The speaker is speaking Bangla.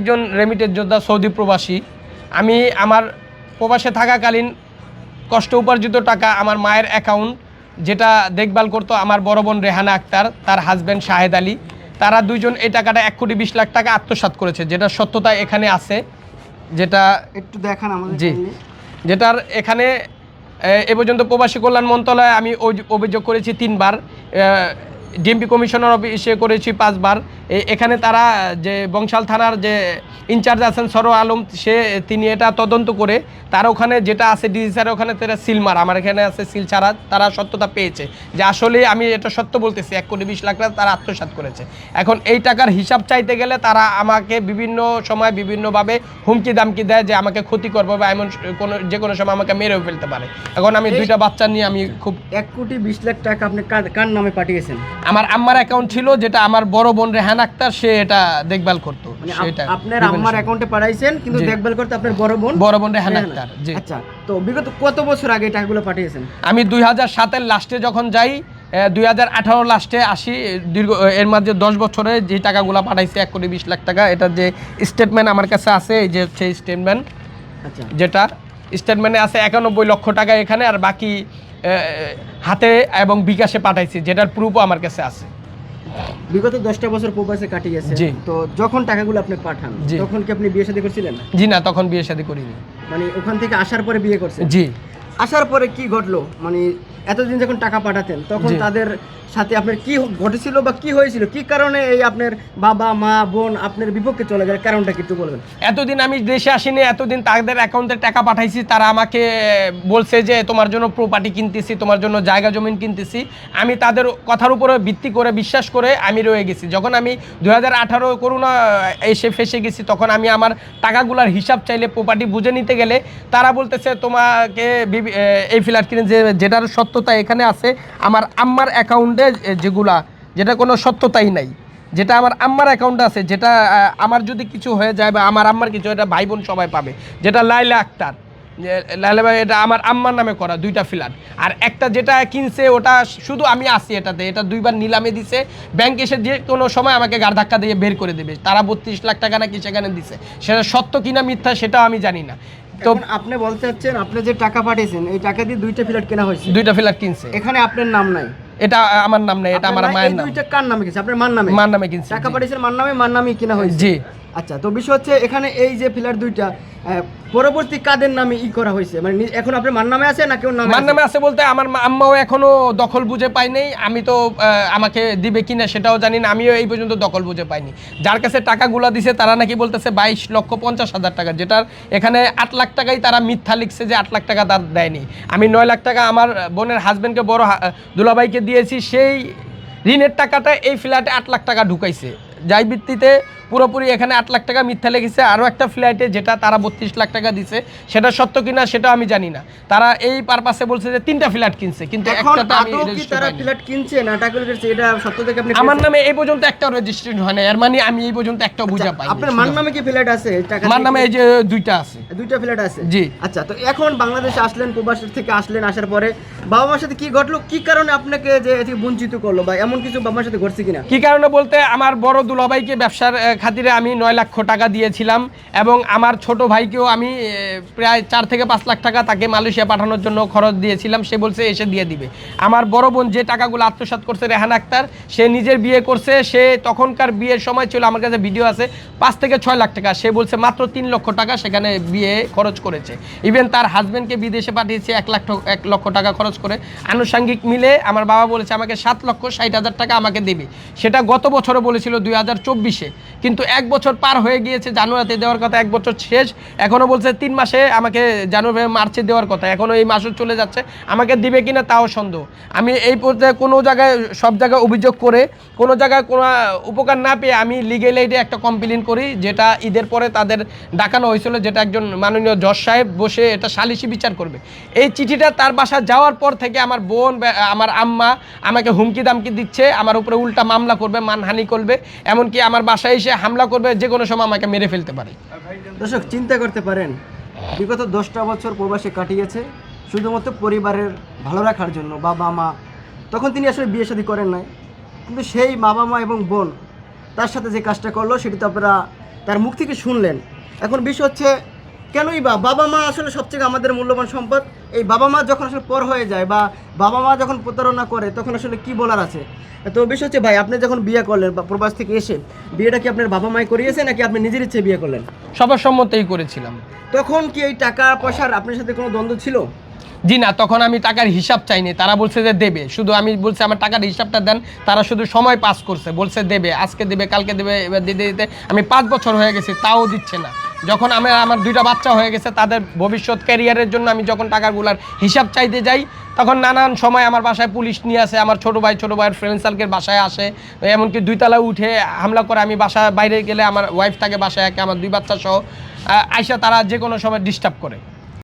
একজন রেমিটেড যোদ্ধা সৌদি প্রবাসী। আমি আমার প্রবাসে থাকাকালীন কষ্ট উপার্জিত টাকা আমার মায়ের অ্যাকাউন্ট যেটা দেখভাল করতো আমার বড় বোন রেহানা আক্তার তার হাজব্যান্ড শাহেদ আলী তারা দুইজন এই টাকাটা এক কোটি বিশ লাখ টাকা আত্মসাৎ করেছে যেটা সত্যতা এখানে আছে যেটা একটু দেখান আমাদের জি। যেটার এখানে এ পর্যন্ত প্রবাসী কল্যাণ মন্ত্রণালয়ে আমি অভিযোগ করেছি তিনবার ডিএমপি কমিশনার অফিসে করেছি পাঁচবার। এখানে তারা যে বংশাল থানার যে ইনচার্জ আছেন সরো আলম সে তিনি এটা তদন্ত করে তার ওখানে যেটা আছে ডিজি স্যার ওখানে তারা সিলমার আমার এখানে আছে সিল ছাড়া তারা সত্যতা পেয়েছে। যে আসলে আমি এটা সত্য বলতেছি এক কোটি বিশ লাখ টাকা তারা আত্মসাৎ করেছে। এখন এই টাকার হিসাব চাইতে গেলে তারা আমাকে বিভিন্ন সময় বিভিন্নভাবে হুমকি দামকি দেয় যে আমাকে ক্ষতি করবে বা এমন কোনো যে কোনো সময় আমাকে মেরেও ফেলতে পারে। এখন আমি দুইটা বাচ্চা নিয়ে আমি খুব এক কোটি বিশ লাখ টাকা আপনি কার নামে পাঠিয়েছেন? আমার আম্মার অ্যাকাউন্ট ছিল যেটা আমার বড় বোন রেহান আক্তার সে এটা দেখভাল করতো। মানে সেটা আপনার আম্মার অ্যাকাউন্টে পাঠাইছেন কিন্তু দেখভাল করতে আপনার বড় বোন? বড় বোন রেহান। আক্তার জি। আচ্ছা তো বিগত কত বছর আগে টাকাগুলো পাঠিয়েছেন? আমি দুই হাজার সাতের লাস্টে যখন যাই দুই হাজার আঠারো লাস্টে আসি দীর্ঘ এর মাঝে দশ বছরে যে টাকাগুলো পাঠাইছে এক কোটি বিশ লাখ টাকা এটা যে স্টেটমেন্ট আমার কাছে আছে এই যে হচ্ছে স্টেটমেন্ট আচ্ছা। যেটা স্টেটমেন্টে আছে একানব্বই লক্ষ টাকা এখানে আর বাকি হাতে এবং বিকাশে পাঠাইছি যেটার প্রুফও আমার কাছে আছে। বিগত দশটা বছর প্রবাসে কাটিয়েছে জি। তো যখন টাকাগুলো আপনি পাঠান। তখন কি আপনি বিয়ে শাদী করছিলেন? জি না তখন বিয়ে শাদী করিনি। মানে ওখান থেকে আসার পরে বিয়ে করছেন? জি। আসার পরে কি ঘটলো? মানে এতদিন যখন টাকা পাঠাতেন তখন তাদের সাথে আপনার কি ঘটেছিল বা কি হয়েছিল? কি কারণে এই আপনার বাবা, মা, বোন আপনার বিপক্ষে চলে গেল? কারণটা কি একটু বলবেন? এতদিন আমি দেশে আসিনি, এতদিন তাদের অ্যাকাউন্টে টাকা পাঠাইছি, তারা আমাকে বলছে যে তোমার জন্য প্রপার্টি কিনতেছি, তোমার জন্য জায়গা জমিন কিনতেছি। আমি তাদের কথার উপরে ভিত্তি করে, বিশ্বাস করে আমি রয়ে গেছি। যখন আমি দু হাজার আঠারো করোনা এসে ফেসে গেছি, তখন আমি আমার টাকাগুলার হিসাব চাইলে প্রপার্টি বুঝে নিতে গেলে তারা বলতেছে, তোমাকে এই ফ্ল্যাট কিনে যে, যেটার সত্যতা এখানে আছে, আমার আম্মার অ্যাকাউন্টে যেগুলা যেটা কোনো সত্যতাই নাই। যেটা আমার আম্মার অ্যাকাউন্টে আছে যেটা আমার যদি কিছু হয়ে যায় বা আমার আম্মার কিছু এটা ভাই বোন সবাই পাবে। যেটা লাইলা আক্তার লাইলা ভাই এটা আমার আম্মার নামে করা দুইটা ফ্ল্যাট আর একটা যেটা কিনছে ওটা শুধু আমি আসি এটাতে এটা দুইবার নিলামে দিছে। ব্যাংক এসে যে কোনো সময় আমাকে গাড় ধাক্কা দিয়ে বের করে দেবে। তারা বত্রিশ লাখ টাকা নাকি সেখানে দিছে। সেটা সত্য কিনা মিথ্যা সেটাও আমি জানি না। তো তো আপনি বলতে চাচ্ছেন আপনি যে টাকা পাঠিয়েছেন এই টাকা দিয়ে দুইটা ফ্ল্যাট কেনা হয়েছে। দুইটা ফ্ল্যাট কিনছে। এখানে আপনার নাম নাই। এটা আমার নাম নেই এটা আমার মায়ের নাম। দুইটা কার নামে কিনছে আপনার মার নামে? মার নামে কিনছে টাকা। পাঠিয়েছেন মার নামে মার নামে কিনা হয়েছে? জি। আচ্ছা তো বিষয় হচ্ছে এখানে এই যে ফ্ল্যাট দুইটা পরবর্তী কাদের নামে ই করা হয়েছে? মানে এখন আপনার মার নামে আছে না কেউ নামে মার? নামে আছে বলতে আমার আম্মাও এখনও দখল বুঝে পাই নাই। আমি তো আমাকে দিবে কিনা সেটাও জানি না। আমিও এই পর্যন্ত দখল বুঝে পাইনি। যার কাছে টাকাগুলো দিছে তারা নাকি বলতেছে বাইশ লক্ষ পঞ্চাশ হাজার টাকা যেটার এখানে আট লাখ টাকাই তারা মিথ্যা লিখছে যে আট লাখ টাকা তার দেয়নি। আমি নয় লাখ টাকা আমার বোনের হাজবেন্ডকে বড় হা- দুলাভাইকে দিয়েছি সেই ঋণের টাকাটা এই ফ্ল্যাটে আট লাখ টাকা ঢুকাইছে। যাই ভিত্তিতে পুরোপুরি এখানে আট লাখ টাকা মিথ্যা লেগেছে আরও একটা ফ্ল্যাটে যেটা তারা বত্রিশ লাখ টাকা দিছে সেটা সত্য কিনা সেটা আমি জানি না। তারা এই পারপাসে বলছে যে তিনটা ফ্ল্যাট কিনছে কিন্তু এখন আমি আদৌ কি register তারা ফ্ল্যাট কিনছে না টাকা কিনছে এটা সত্য থেকে আপনি আমার নামে এই পর্যন্ত একটাও রেজিস্ট্রেশন হয় না এর মানে আমি এই পর্যন্ত একটাও বুঝা পাই আচ্ছা, আপনার নামে কি ফ্ল্যাট আছে? টাকা আমার নামে এই যে দুইটা আছে। দুইটা ফ্ল্যাট আছে? জি। আচ্ছা তো এখন বাংলাদেশে আসলেন প্রবাসী থেকে আসলেন আসার পরে বাবা মার সাথে কি ঘটলো? কি কারণে আপনাকে যে বঞ্চিত করল বা এমন কিছু বাবা মার সাথে ঘটছে কিনা? কি কারণে বলতে আমার বড় দুলাভাইকে ব্যবসার খাতিরে আমি নয় লক্ষ টাকা দিয়েছিলাম এবং আমার ছোট ভাইকেও আমি প্রায় চার থেকে পাঁচ লাখ টাকা তাকে মালয়েশিয়া পাঠানোর জন্য খরচ দিয়েছিলাম। সে বলছে এসে দিয়ে দিবে। আমার বড় বোন যে টাকাগুলো আত্মসাৎ করছে রেহান আক্তার, সে নিজের বিয়ে করছে। সে তখনকার বিয়ের সময় ছিল, আমার কাছে ভিডিও আছে, পাঁচ থেকে ছয় লাখ টাকা। সে বলছে মাত্র তিন লক্ষ টাকা সেখানে বিয়ে খরচ করেছে। ইভেন তার হাজব্যান্ডকে বিদেশে পাঠিয়েছে এক লাখ এক লক্ষ টাকা খরচ করে। আনুষঙ্গিক মিলে আমার বাবা বলেছে, আমাকে সাত লক্ষ ষাট হাজার টাকা আমাকে দেবে। সেটা গত বছরে বলেছিল দুই হাজার চব্বিশে। কিন্তু এক বছর পার হয়ে গিয়েছে জানুয়ারিতে দেওয়ার কথা, এক বছর শেষ। এখনও বলছে তিন মাসে আমাকে জানুয়ারি, মার্চে দেওয়ার কথা। এখনও এই মাসও চলে যাচ্ছে। আমাকে দিবে কিনা তাও সন্দেহ। আমি এই পর্যায়ে কোনো জায়গায়, সব জায়গায় অভিযোগ করে, কোনো জায়গায় কোনো উপকার না পেয়ে আমি লিগেল এইডে একটা কমপ্লেন করি, যেটা ঈদের পরে তাদের ডাকানো হয়েছিল, যেটা একজন মাননীয় জজ সাহেব বসে এটা সালিশি বিচার করবে। এই চিঠিটা তার বাসা যাওয়ার পর থেকে আমার বোন আমার আম্মা আমাকে হুমকি দামকি দিচ্ছে, আমার উপরে উল্টা মামলা করবে, মানহানি করবে। এমনকি আমার বাসায় এসে হামলা করবে, যে কোনো সময় আমাকে মেরে ফেলতে পারে। দর্শক, চিন্তা করতে পারেন, বিগত দশটা বছর প্রবাসে কাটিয়েছে, শুধুমাত্র পরিবারের ভালো রাখার জন্য, বাবা, মা। তখন তিনি আসলে বিয়ে শাদী করেন নাই। কিন্তু সেই বাবা, মা এবং বোন তার সাথে যে কাজটা করল, সেটি তো আপনারা তার মুখ থেকে শুনলেন। এখন বিষয় হচ্ছে কেনই বা বাবা মা আসলে সবথেকে আমাদের মূল্যবান সম্পদ? এই বাবা মা যখন আসলে পর হয়ে যায় বা বাবা মা যখন প্রতারণা করে তখন আসলে কি বলার আছে? তো বিষয় হচ্ছে ভাই আপনি যখন বিয়ে করলেন বা প্রবাস থেকে এসে বিয়েটা কি আপনার বাবা মাই করিয়েছে নাকি আপনি নিজের ইচ্ছে বিয়ে করলেন? সবার সম্মতেই করেছিলাম। তখন কি এই টাকা পয়সার আপনার সাথে কোনো দ্বন্দ্ব ছিল? জি না তখন আমি টাকার হিসাব চাইনি। তারা বলছে যে দেবে। শুধু আমি বলছি আমার টাকার হিসাবটা দেন। তারা শুধু সময় পাস করছে। বলছে দেবে আজকে দেবে কালকে দেবে এবার দিতে দিতে আমি পাঁচ বছর হয়ে গেছি তাও দিচ্ছে না। যখন আমি আমার দুইটা বাচ্চা হয়ে গেছে, তাদের ভবিষ্যৎ ক্যারিয়ারের জন্য আমি যখন টাকাগুলার হিসাব চাইতে যাই, তখন নানান সময় আমার বাসায় পুলিশ নিয়ে আসে, আমার ছোট ভাই, ছোটো ভাইয়ের ফ্রেন্ড সার্কেল বাসায় আসে। এমনকি দুইতলা উঠে হামলা করে আমি বাসা বাইরে গেলে আমার ওয়াইফ থাকে বাসায় একে, আমার দুই বাচ্চা সহ আইসা তারা যে কোনো সময় ডিস্টার্ব করে।